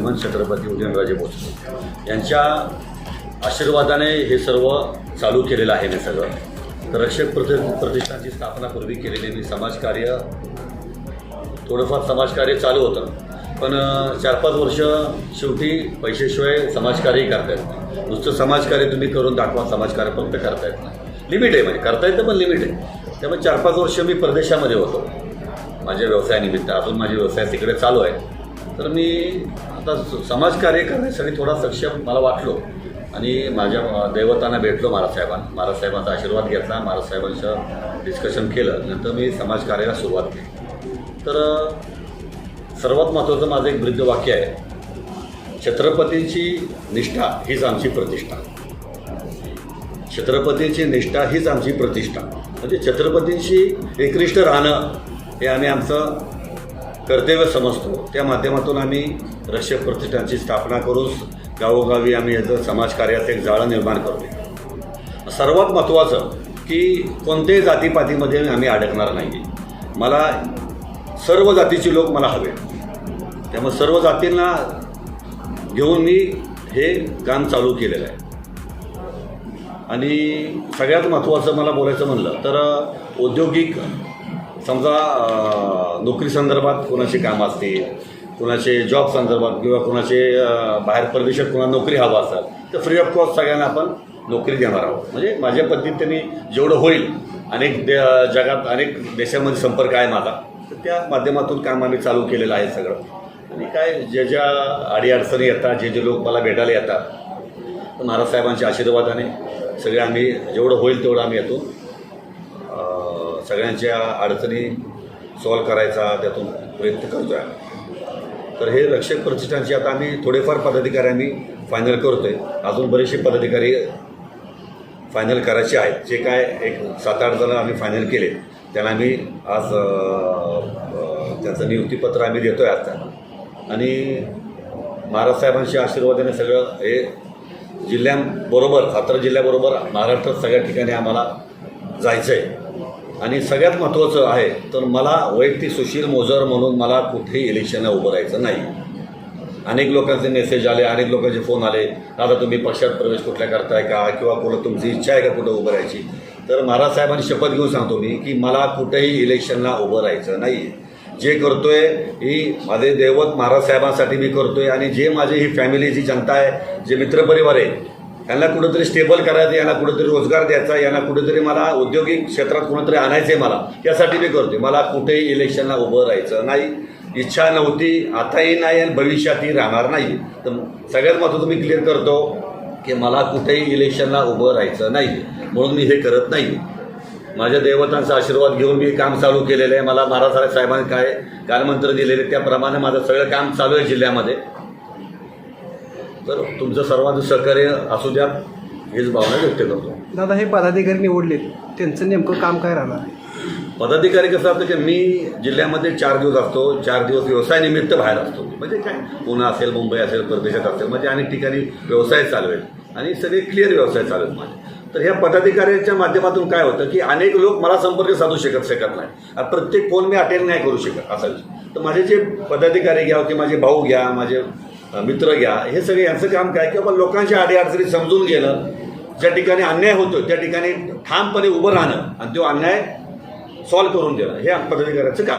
श्रीमंत छत्रपती उदयनराजे भोसले यांच्या आशीर्वादाने हे सर्व चालू केलेलं आहे मी सगळं. तर रक्षक प्रति प्रतिष्ठानची स्थापना पूर्वी केलेली मी समाजकार्य थोडंफार समाजकार्य चालू होतं. पण चार पाच वर्ष शेवटी पैशाशिवाय समाजकार्यही करता येत नाही. नुसतं समाजकार्य तुम्ही करून दाखवा समाजकार्य फक्त करता येत नाही. लिमिट आहे म्हणजे करता येतं पण लिमिट आहे. त्यामुळे चार पाच वर्ष मी परदेशामध्ये होतो. माझ्या व्यवसायानिमित्त अजून माझे व्यवसाय तिकडे चालू आहे तर मी आता स- समाजकार्य करण्यासाठी थोडा सक्षम मला वाटलो. आणि माझ्या दैवतांना भेटलो महाराजसाहेबांना महाराजसाहेबांचा आशीर्वाद घेतला. महाराजसाहेबांचं डिस्कशन केलं. नंतर मी समाजकार्याला सुरुवात केली. तर सर्वात महत्त्वाचं माझं एक वृद्ध वाक्य आहे. छत्रपतींची निष्ठा हीच आमची प्रतिष्ठा. छत्रपतींची निष्ठा हीच आमची प्रतिष्ठा. म्हणजे छत्रपतींशी एकनिष्ठ राहणं हे आम्ही आमचं कर्तव्य समजतो. त्या माध्यमातून आम्ही रक्षक प्रतिष्ठानची स्थापना करून गावोगावी आम्ही याचं समाजकार्याचं एक जाळं निर्माण करतो सर्वात महत्त्वाचं की कोणत्याही जातीपातीमध्ये आम्ही अडकणार नाही. मला सर्व जातीचे लोक मला हवे. त्यामुळे सर्व जातींना घेऊन मी हे काम चालू केलेलं आहे. आणि सगळ्यात महत्त्वाचं मला बोलायचं म्हणलं तर औद्योगिक समजा नोकरी संदर्भात कोणाचे काम असतील कोणाचे जॉब संदर्भात किंवा कोणाचे बाहेर परदेशात कोणाला नोकरी हवा असेल तर फ्री ऑफ कॉस्ट सगळ्यांना आपण नोकरी देणार आहोत. म्हणजे माझ्या पद्धतीने जेवढं होईल अनेक दे जगात अनेक देशामध्ये संपर्क आहे माझा तर त्या माध्यमातून काम आम्ही चालू केलेलं आहे सगळं. आणि काय ज्या ज्या अडीअडचणी येतात जे जे लोक मला भेटायला येतात महाराज साहेबांच्या आशीर्वादाने सगळे आम्ही जेवढं होईल तेवढं आम्ही येतो. सगळ्यांच्या अडचणी सॉल्व करायचा त्यातून प्रयत्न करतो आहे तर हे रक्षक प्रतिष्ठानशी आता आम्ही थोडेफार पदाधिकारी आम्ही फायनल करतो आहे अजून बरेचसे पदाधिकारी फायनल करायचे आहेत. जे काय एक सात आठ जण आम्ही फायनल केले. त्यांना आम्ही आज त्याचं त्यांचं नियुक्तीपत्र आम्ही देतो आहे आज त्यांना आणि महाराजसाहेबांच्या आशीर्वादाने सगळं हे जिल्ह्यांबरोबर सातारा जिल्ह्याबरोबर महाराष्ट्रात सगळ्या ठिकाणी आम्हाला जायचं आहे आणि सगळ्यात महत्त्वाचं आहे तर मला वैयक्तिक सुशील मोजर म्हणून मला कुठेही इलेक्शनला उभं राहायचं नाही. अनेक लोकांचे मेसेज आले अनेक लोकांचे फोन आले. आता तुम्ही पक्षात प्रवेश कुठल्या करताय का? किंवा कुठं तुमची इच्छा आहे का कुठं उभं राहायची? तर महाराज साहेबांनी शपथ घेऊन सांगतो मी की मला कुठेही इलेक्शनला उभं राहायचं नाही. जे करतोय ही माझे दैवत महाराज साहेबांसाठी मी करतोय. आणि जे माझी ही फॅमिली जी जनता आहे जे मित्रपरिवार आहे यांना कुठंतरी स्टेबल करायचं यांना कुठंतरी रोजगार द्यायचा यांना कुठेतरी मला औद्योगिक क्षेत्रात कुठंतरी आणायचं आहे मला यासाठी मी करतोय. मला कुठेही इलेक्शनला उभं राहायचं नाही. इच्छा नव्हती आताही नाही आणि भविष्यातही राहणार नाही. तर सगळ्यात महत्त्वाचं मी क्लिअर करतो की मला कुठेही इलेक्शनला उभं राहायचं नाही. म्हणून मी हे करत नाही. माझ्या देवतांचा आशीर्वाद घेऊन मी काम चालू केलेलं आहे. मला महाराज साहेबांनी काय कालमंत्र दिलेले त्याप्रमाणे माझं सगळं काम चालू आहे जिल्ह्यामध्ये. तर तुमचं सर्वांचं सहकार्य असू द्या हीच भावना व्यक्त करतो. दादा हे पदाधिकारी निवडले त्यांचं नेमकं काम काय राहणार? आहे पदाधिकारी कसं असतं की मी जिल्ह्यामध्ये चार दिवस असतो चार दिवस व्यवसायानिमित्त बाहेर असतो. म्हणजे काय? पुणे असेल मुंबई असेल परदेशात असेल म्हणजे अनेक ठिकाणी व्यवसाय चालू आहेत. आणि सगळे क्लिअर व्यवसाय चालू आहेत माझे. तर ह्या पदाधिकाऱ्यांच्या माध्यमातून काय होतं की अनेक लोक मला संपर्क साधू शकत शकत नाही प्रत्येक फोन मी अटेंड नाही करू शकत असा विषय. तर माझे जे पदाधिकारी घ्या की माझे भाऊ घ्या माझे मित्र घ्या. हे सगळे यांचं काम काय? की बाबा लोकांच्या अडीअडचणी समजून घेणं ज्या ठिकाणी अन्याय होतो त्या ठिकाणी ठामपणे उभं राहणं आणि तो अन्याय सॉल्व्ह करून देणं हे पदाधिकाऱ्याचं काम.